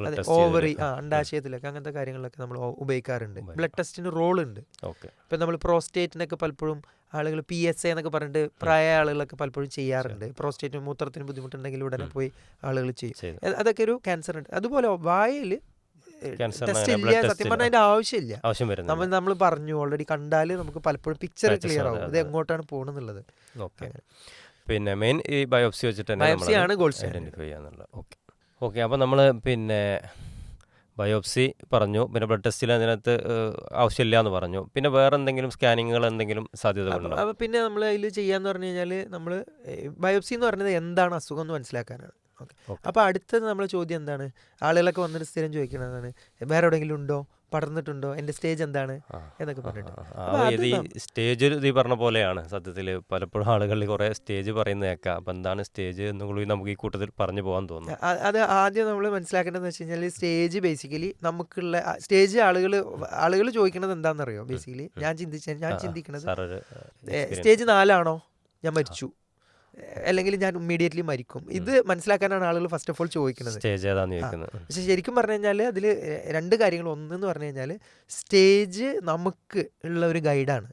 അതെ ഓവറി. ആ അണ്ടാശയത്തിലൊക്കെ അങ്ങനത്തെ കാര്യങ്ങളിലൊക്കെ നമ്മൾ ഉപയോഗിക്കാറുണ്ട്. ബ്ലഡ് ടെസ്റ്റിന് റോൾ ഉണ്ട് ഇപ്പം നമ്മൾ പ്രോസ്റ്റേറ്റിനൊക്കെ പലപ്പോഴും ആളുകൾ പി എസ് എ എന്നൊക്കെ പറഞ്ഞിട്ട് പ്രായ ആളുകളൊക്കെ പലപ്പോഴും ചെയ്യാറുണ്ട്. പ്രോസ്റ്റേറ്റിന് മൂത്രത്തിന് ബുദ്ധിമുട്ടുണ്ടെങ്കിൽ ഉടനെ പോയി ആളുകൾ ചെയ്യും. അതൊക്കെ ഒരു ക്യാൻസർ ഉണ്ട്. അതുപോലെ വായിൽ ടെസ്റ്റ് ഇല്ല സത്യം പറഞ്ഞാൽ അതിന്റെ ആവശ്യമില്ല. നമ്മൾ നമ്മൾ പറഞ്ഞു ഓൾറെഡി കണ്ടാൽ നമുക്ക് പലപ്പോഴും പിക്ചർ ക്ലിയർ ആവും. ഇത്. എങ്ങോട്ടാണ് പോകണമെന്നുള്ളത് ഓക്കെ. പിന്നെ മെയിൻ ഈ ബയോപ്സി വെച്ചിട്ട് തന്നെ. ഐഡന്റിഫൈ ചെയ്യാന്നുള്ളത്. ഓക്കെ ഓക്കെ അപ്പോൾ നമ്മൾ പിന്നെ ബയോപ്സി പറഞ്ഞു. പിന്നെ ബ്ലഡ് ടെസ്റ്റിൽ അതിനകത്ത് ആവശ്യമില്ല എന്ന് പറഞ്ഞു. പിന്നെ വേറെ എന്തെങ്കിലും സ്കാനിങ്ങുകൾ എന്തെങ്കിലും സാധ്യതകളുണ്ടോ അപ്പോൾ പിന്നെ നമ്മൾ അതിൽ ചെയ്യാന്ന് പറഞ്ഞു കഴിഞ്ഞാൽ നമ്മൾ ബയോപ്സി എന്ന് പറയുന്നത് എന്താണ് അസുഖം എന്ന് മനസ്സിലാക്കാനാണ്. ഓക്കെ. അപ്പോൾ അടുത്തത് നമ്മളെ ചോദ്യം എന്താണ്? ആളുകളൊക്കെ വന്നിട്ട് സ്ഥിരം ചോദിക്കണതാണ്. വേറെ എവിടെയെങ്കിലും ഉണ്ടോ? പടർന്നിട്ടുണ്ടോ? എന്റെ സ്റ്റേജ് എന്താണ്? എന്നൊക്കെ പറഞ്ഞിട്ട്. സ്റ്റേജ് ഇത് ഈ പറഞ്ഞ പോലെയാണ് സത്യത്തിൽ പലപ്പോഴും ആളുകളിൽ കുറേ സ്റ്റേജ് പറയുന്ന കേൾക്കാം. അപ്പം എന്താണ് സ്റ്റേജ് എന്നുള്ള നമുക്ക് ഈ കൂട്ടത്തിൽ പറഞ്ഞു പോകാൻ തോന്നുന്നു. അത് ആദ്യം നമ്മൾ മനസ്സിലാക്കേണ്ടതെന്ന് വെച്ച് കഴിഞ്ഞാൽ സ്റ്റേജ് ബേസിക്കലി നമുക്കുള്ള സ്റ്റേജ് ആളുകൾ ആളുകൾ ചോദിക്കുന്നത് എന്താണെന്നറിയോ? ബേസിക്കലി ഞാൻ ചിന്തിച്ച ഞാൻ ചിന്തിക്കുന്നത് സ്റ്റേജ് നാലാണോ? ഞാൻ മരിച്ചു. അല്ലെങ്കിൽ ഞാൻ ഇമ്മീഡിയറ്റ്ലി മരിക്കും. ഇത് മനസ്സിലാക്കാനാണ് ആളുകൾ ഫസ്റ്റ് ഓഫ് ഓൾ ചോദിക്കുന്നത്. പക്ഷെ ശരിക്കും പറഞ്ഞു കഴിഞ്ഞാൽ അതിൽ രണ്ട് കാര്യങ്ങൾ. ഒന്നെന്ന് പറഞ്ഞു കഴിഞ്ഞാൽ സ്റ്റേജ് നമുക്ക് ഉള്ള ഒരു ഗൈഡാണ്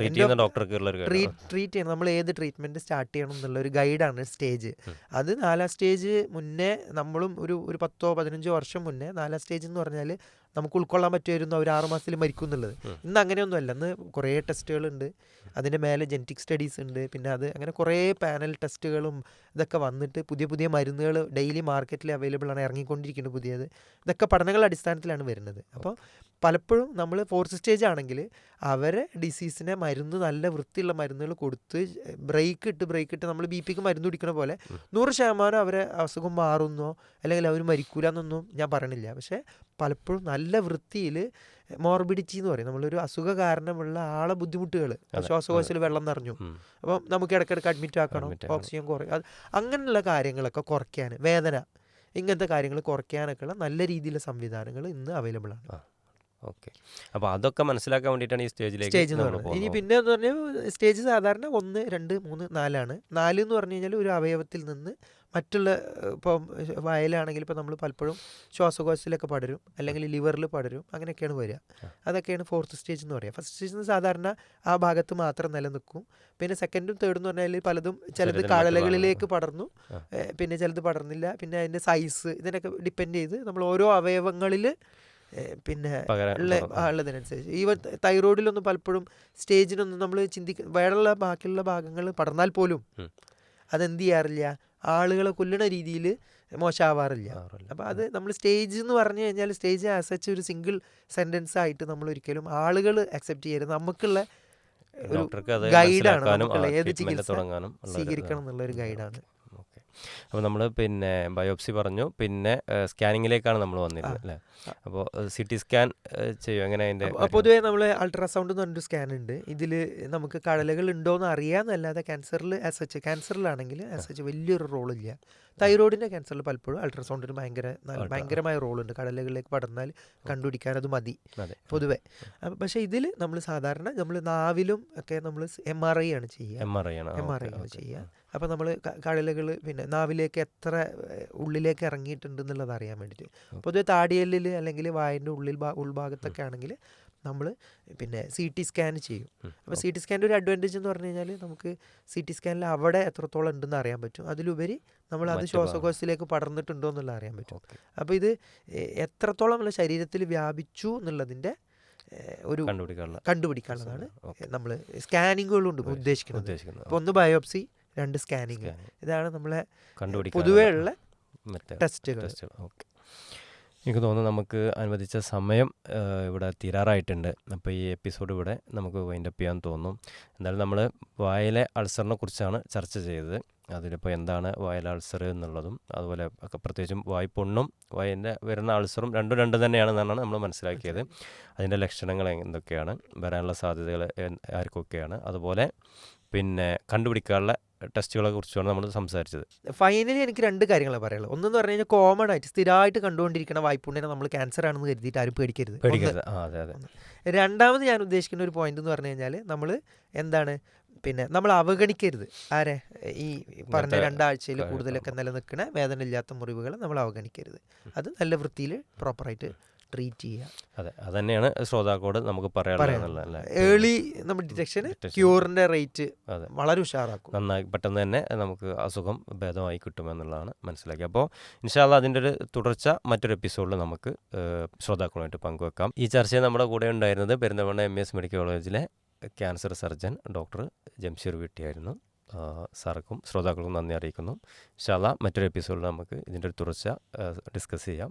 ട്രീറ്റ് ചെയ്യുന്ന of- ഡോക്ടർക്ക് ഉള്ള ഒരു ട്രീറ്റ് ട്രീറ്റ് ചെയ്യണം. നമ്മൾ ഏത് ട്രീറ്റ്മെന്റ് സ്റ്റാർട്ട് ചെയ്യണം എന്നുള്ള ഒരു ഗൈഡാണ് സ്റ്റേജ് അത് നാലാം സ്റ്റേജ് മുന്നേ നമ്മളും ഒരു ഒരു പത്തോ പതിനഞ്ചോ വർഷം മുന്നേ നാലാം സ്റ്റേജ് എന്ന് പറഞ്ഞാൽ നമുക്ക് ഉൾക്കൊള്ളാൻ പറ്റുമായിരുന്നു അവർ ആറ് മാസത്തിൽ മരിക്കും എന്നുള്ളത്. ഇന്ന് അങ്ങനെയൊന്നുമല്ല. ഇന്ന് കുറേ ടെസ്റ്റുകളുണ്ട് അതിന്റെ മേലെ ജെനറ്റിക് സ്റ്റഡീസ് ഉണ്ട്. പിന്നെ അത് അങ്ങനെ കുറേ പാനൽ ടെസ്റ്റുകളും ഇതൊക്കെ വന്നിട്ട് പുതിയ പുതിയ മരുന്നുകൾ ഡെയിലി മാർക്കറ്റിൽ അവൈലബിൾ ആണ്. ഇറങ്ങിക്കൊണ്ടിരിക്കുന്നത് പുതിയത്. ഇതൊക്കെ പഠനങ്ങളുടെ അടിസ്ഥാനത്തിലാണ് വരുന്നത്. അപ്പോൾ പലപ്പോഴും നമ്മൾ ഫോർത്ത് സ്റ്റേജ് ആണെങ്കിൽ അവരെ ഡിസീസിനെ മരുന്ന് നല്ല വൃത്തിയുള്ള മരുന്നുകൾ കൊടുത്ത് ബ്രേക്ക് ഇട്ട് ബ്രേക്ക് ഇട്ട് നമ്മൾ ബി പിക്ക് മരുന്ന് കുടിക്കണ പോലെ നൂറ് ശതമാനം അവരെ അസുഖം മാറുന്നോ അല്ലെങ്കിൽ അവർ മരിക്കൂല എന്നൊന്നും ഞാൻ പറയണില്ല പക്ഷേ പലപ്പോഴും നല്ല വൃത്തിയിൽ മോർബിഡിറ്റി എന്ന് പറയും. നമ്മളൊരു അസുഖ കാരണമുള്ള ആളെ ബുദ്ധിമുട്ടുകൾ ശ്വാസകോശത്തിൽ വെള്ളം നിറഞ്ഞു. അപ്പം നമുക്ക് ഇടയ്ക്കിടയ്ക്ക് അഡ്മിറ്റ് ആക്കണം. ഓക്സിജൻ കുറയും അത് അങ്ങനെയുള്ള കാര്യങ്ങളൊക്കെ കുറയ്ക്കാൻ വേദന ഇങ്ങനത്തെ കാര്യങ്ങൾ കുറയ്ക്കാനൊക്കെയുള്ള നല്ല രീതിയിലുള്ള സംവിധാനങ്ങൾ ഇന്ന് അവൈലബിൾ ആണ്. ഓക്കെ. അപ്പോൾ അതൊക്കെ മനസ്സിലാക്കാൻ വേണ്ടിയിട്ടാണ് ഈ സ്റ്റേജിലേക്ക് സ്റ്റേജ് എന്ന് നമ്മൾ പറയുന്നത് ഇനി പിന്നെ എന്ന് പറഞ്ഞാൽ സ്റ്റേജ് സാധാരണ ഒന്ന് രണ്ട് മൂന്ന് നാലാണ്. നാല് എന്ന് പറഞ്ഞു കഴിഞ്ഞാൽ ഒരു അവയവത്തിൽ നിന്ന് മറ്റുള്ള ഇപ്പം വയലാണെങ്കിൽ ഇപ്പോൾ നമ്മൾ പലപ്പോഴും ശ്വാസകോശത്തിലൊക്കെ പടരും അല്ലെങ്കിൽ ലിവറിൽ പടരും അങ്ങനെയൊക്കെയാണ് വരിക. അതൊക്കെയാണ് ഫോർത്ത് സ്റ്റേജ് എന്ന് പറയുക. ഫസ്റ്റ് സ്റ്റേജ് സാധാരണ ആ ഭാഗത്ത് മാത്രം നിലനിൽക്കും. പിന്നെ സെക്കൻഡും തേർഡും എന്ന് പറഞ്ഞാൽ പലതും ചിലത് കാളലകളിലേക്ക് പടർന്നു. പിന്നെ ചിലത് പടർന്നില്ല. പിന്നെ അതിന്റെ സൈസ് ഇതിനൊക്കെ ഡിപ്പെൻഡ് ചെയ്ത് നമ്മൾ ഓരോ അവയവങ്ങളിൽ പിന്നെ ഉള്ളതിനനുസരിച്ച്. ഈവൻ തൈറോയിഡിലൊന്നും പലപ്പോഴും സ്റ്റേജിനൊന്നും നമ്മൾ ചിന്തിക്ക വേറെയുള്ള ബാക്കിയുള്ള ഭാഗങ്ങൾ പടർന്നാൽ പോലും. അതെന്ത് ചെയ്യാറില്ല? ആളുകളെ കൊല്ലണ രീതിയിൽ മോശമാവാറില്ല. അപ്പം അപ്പോൾ അത് നമ്മൾ സ്റ്റേജ് എന്ന് പറഞ്ഞു കഴിഞ്ഞാൽ സ്റ്റേജ് ആസച്ച് ഒരു സിംഗിൾ സെന്റൻസ് ആയിട്ട് നമ്മൾ ഒരിക്കലും ആളുകൾ അക്സെപ്റ്റ് ചെയ്യരുത്. നമുക്കുള്ള ഒരു ഗൈഡാണ് ഏത് ചികിത്സ സ്വീകരിക്കണം എന്നുള്ള ഒരു ഗൈഡാണ്. അപ്പോൾ നമ്മൾ പിന്നെ ബയോപ്സി പറഞ്ഞു. പിന്നെ സ്കാനിങ്ങിലേക്കാണ് നമ്മൾ വന്നിരുന്നത് അല്ലേ? അപ്പോൾ സി ടി സ്കാൻ ചെയ്യും? എങ്ങനെ അതിന്റെ പൊതുവെ നമ്മൾ അൾട്രാസൗണ്ട് എന്ന് പറഞ്ഞൊരു സ്കാൻ ഉണ്ട് ഇതിൽ നമുക്ക് കടലകൾ ഉണ്ടോ എന്ന് അറിയാമെന്നല്ലാതെ ക്യാൻസറിൽ ആസ് എച്ച് ക്യാൻസറിലാണെങ്കിൽ ആസ് എച്ച് വലിയൊരു റോളില്ല. തൈറോയിഡിന്റെ ക്യാൻസറിൽ പലപ്പോഴും അൾട്രാസൗണ്ടിന് ഭയങ്കര ഭയങ്കരമായ റോളുണ്ട്. കടലുകളിലേക്ക് പടർന്നാൽ കണ്ടുപിടിക്കാൻ അത് മതി പൊതുവെ. പക്ഷേ ഇതിൽ നമ്മൾ സാധാരണ നമ്മൾ നാവിലും ഒക്കെ നമ്മൾ എം ആർ ഐ ആണ് ചെയ്യുക. എം ആർ ഐ ആണ്. എം ആർ ഐ ആണ് ചെയ്യുക. അപ്പോൾ നമ്മൾ കടലുകൾ പിന്നെ നാവിലേക്ക് എത്ര ഉള്ളിലേക്ക് ഇറങ്ങിയിട്ടുണ്ട് എന്നുള്ളത് അറിയാൻ വേണ്ടിയിട്ട് പൊതുവെ താടിയല്ലിൽ അല്ലെങ്കിൽ വായന്റെ ഉള്ളിൽ ഭാ- ഉൾഭാഗത്തൊക്കെ ആണെങ്കിൽ നമ്മൾ പിന്നെ സി ടി സ്കാൻ ചെയ്യും. അപ്പോൾ സി ടി സ്കാന്റെ ഒരു അഡ്വാന്റേജ് എന്ന് പറഞ്ഞു കഴിഞ്ഞാൽ നമുക്ക് സി ടി സ്കാനിൽ അവിടെ എത്രത്തോളം ഉണ്ടെന്ന് അറിയാൻ പറ്റും. അതിലുപരി നമ്മൾ അത്. ശ്വാസകോശത്തിലേക്ക് പടർന്നിട്ടുണ്ടോ എന്നുള്ളത് അറിയാൻ പറ്റും. അപ്പോൾ ഇത് എത്രത്തോളം നമ്മുടെ ശരീരത്തിൽ വ്യാപിച്ചു എന്നുള്ളതിന്റെ ഒരു കണ്ടുപിടിക്കാനുള്ള കണ്ടുപിടിക്കാനുള്ളതാണ് നമ്മൾ സ്കാനിങ്ങുകളുണ്ട് ഉദ്ദേശിക്കുന്നത്. ഒന്ന് ബയോപ്സി രണ്ട് സ്കാനിങ്. ഇതാണ് നമ്മളെ പൊതുവേ ഉള്ള ടെസ്റ്റുകൾ. ഓക്കെ. എനിക്ക് തോന്നുന്നു നമുക്ക് അനുവദിച്ച സമയം ഇവിടെ തീരാറായിട്ടുണ്ട്. അപ്പോൾ ഈ എപ്പിസോഡ് ഇവിടെ നമുക്ക് വൈൻഡപ്പ് ചെയ്യാൻ തോന്നും. എന്തായാലും നമ്മൾ വായിലെ അൾസറിനെ കുറിച്ചാണ് ചർച്ച ചെയ്തത്. അതിലിപ്പോൾ എന്താണ് വായിലെ അൾസർ എന്നുള്ളതും അതുപോലെ ഒക്കെ പ്രത്യേകിച്ചും വായ്പുണ്ണും വായിന്റെ വരുന്ന അൾസറും രണ്ടും രണ്ട് തന്നെയാണെന്നാണ് നമ്മൾ മനസ്സിലാക്കിയത്. അതിന്റെ ലക്ഷണങ്ങൾ എന്തൊക്കെയാണ് വരാനുള്ള സാധ്യതകൾ ആർക്കൊക്കെയാണ്. അതുപോലെ പിന്നെ കണ്ടുപിടിക്കാനുള്ള ടെസ്റ്റുകളെ കുറിച്ചാണ് നമ്മൾ സംസാരിച്ചത്. ഫൈനലി എനിക്ക് രണ്ട് കാര്യങ്ങളാണ് പറയുള്ളത് ഒന്നെന്ന് പറഞ്ഞു കഴിഞ്ഞാൽ കോമൺ ആയിട്ട് സ്ഥിരമായിട്ട് കണ്ടുകൊണ്ടിരിക്കുന്ന വായ്പുണ്ണിനെ നമ്മൾ ക്യാൻസർ ആണെന്ന് കരുതിയിട്ട് ആരും പേടിക്കരുത്. ഒന്ന്. പേടിക്കരുത് ആ അതെ അതെ. രണ്ടാമത് ഞാൻ ഉദ്ദേശിക്കുന്ന ഒരു പോയിന്റ് എന്ന് പറഞ്ഞു കഴിഞ്ഞാൽ നമ്മൾ എന്താണ്? പിന്നെ നമ്മൾ അവഗണിക്കരുത്. ആരെ? ഈ പറഞ്ഞ രണ്ടാഴ്ചയിൽ കൂടുതലൊക്കെ നിലനിൽക്കുന്ന വേദന ഇല്ലാത്ത മുറിവുകൾ നമ്മൾ അവഗണിക്കരുത്. അത് നല്ല വൃത്തിയിൽ പ്രോപ്പറായിട്ട് ട്രീറ്റ് ചെയ്യുക. അതെ അതന്നെയാണ് ശ്രോതാക്കോട് നമുക്ക് പറയാനുള്ളത് ഏർലി നമ്മൾ ഡിറ്റക്ഷൻ. ക്യൂറിന്റെ റേറ്റ് വളരെ ഉഷാറാക്കും. നന്നായി പെട്ടെന്ന് തന്നെ നമുക്ക് അസുഖം ഭേദമായി കിട്ടുമെന്നുള്ളതാണ് മനസ്സിലാക്കി അപ്പോൾ ഇൻഷാല്ല അതിന്റെ ഒരു തുടർച്ച മറ്റൊരു എപ്പിസോഡിൽ നമുക്ക് ശ്രോതാക്കളുമായിട്ട് പങ്കുവെക്കാം. ഈ ചർച്ചയിൽ നമ്മുടെ കൂടെ ഉണ്ടായിരുന്നത് പെരുന്തമണ്ണ എം എസ് മെഡിക്കൽ കോളേജിലെ ക്യാൻസർ സർജൻ ഡോക്ടർ ജംഷീർ വീട്ടിയായിരുന്നു. സാർക്കും ശ്രോതാക്കൾക്കും നന്ദി അറിയിക്കുന്നു. ഇൻഷാല്ല മറ്റൊരു എപ്പിസോഡിൽ നമുക്ക് ഇതിന്റെ ഒരു തുടർച്ച ഡിസ്കസ് ചെയ്യാം.